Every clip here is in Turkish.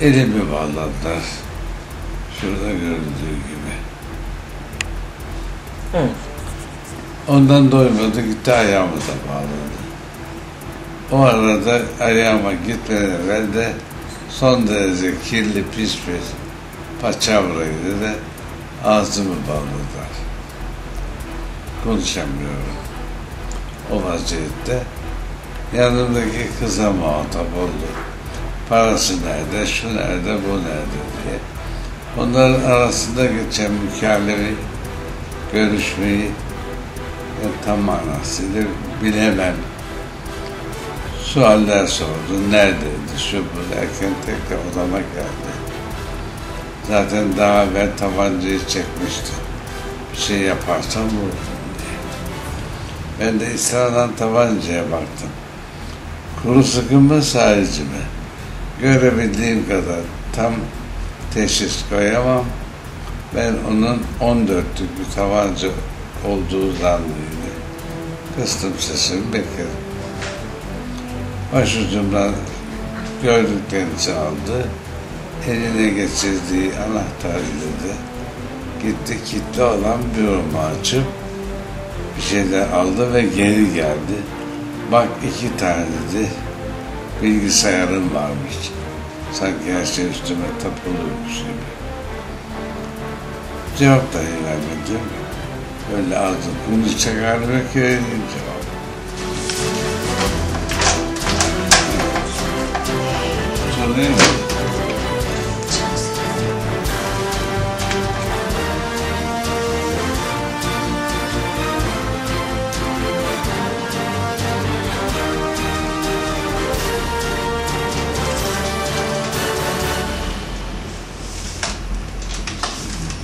Elimi bağladılar. Şurada görüldüğü gibi. Evet. Ondan doymadı gitti ayağımı da bağladı. O arada ayağıma gitmeden evvel de son derece kirli pis bir paçavraydı da ağzımı bağladılar. Konuşamıyorum. O vaziyette yanımdaki kıza muhatap oldu. Parası nerede, şu nerede, bu nerede diye. Onların arasında geçen mükalevi görüşmeyi ben tam manasıyla bilemem. Sualler sordu. Neredeydi? Şu bu derken tekrar odama geldi. Zaten daha ben tabancayı çekmiştim. Bir şey yaparsam vururum diye. Ben de İsa'dan tabancaya baktım. Kuru sıkı mı sadece mi? Görebildiğim kadar tam teşhis koyamam. Ben onun 14'lük bir tabanca olduğu zannıydı. Kıstım sesimi bekledim. Başucumdan gördüklerini çaldı. Eline geçirdiği anahtarıyla da gitti kilitli olan büromu açıp bir şeyler aldı ve geri geldi. Bak iki tane dedi bilgisayarım varmış. Sanki her şey üstüme tapılıyormuş gibi. Cevap dahi vermedim. Böyle aldım. Bunu çıkardı ve vereyim cevap. Sorayım mı?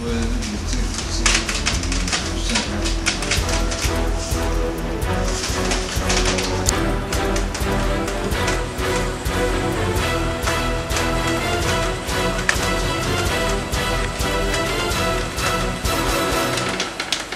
with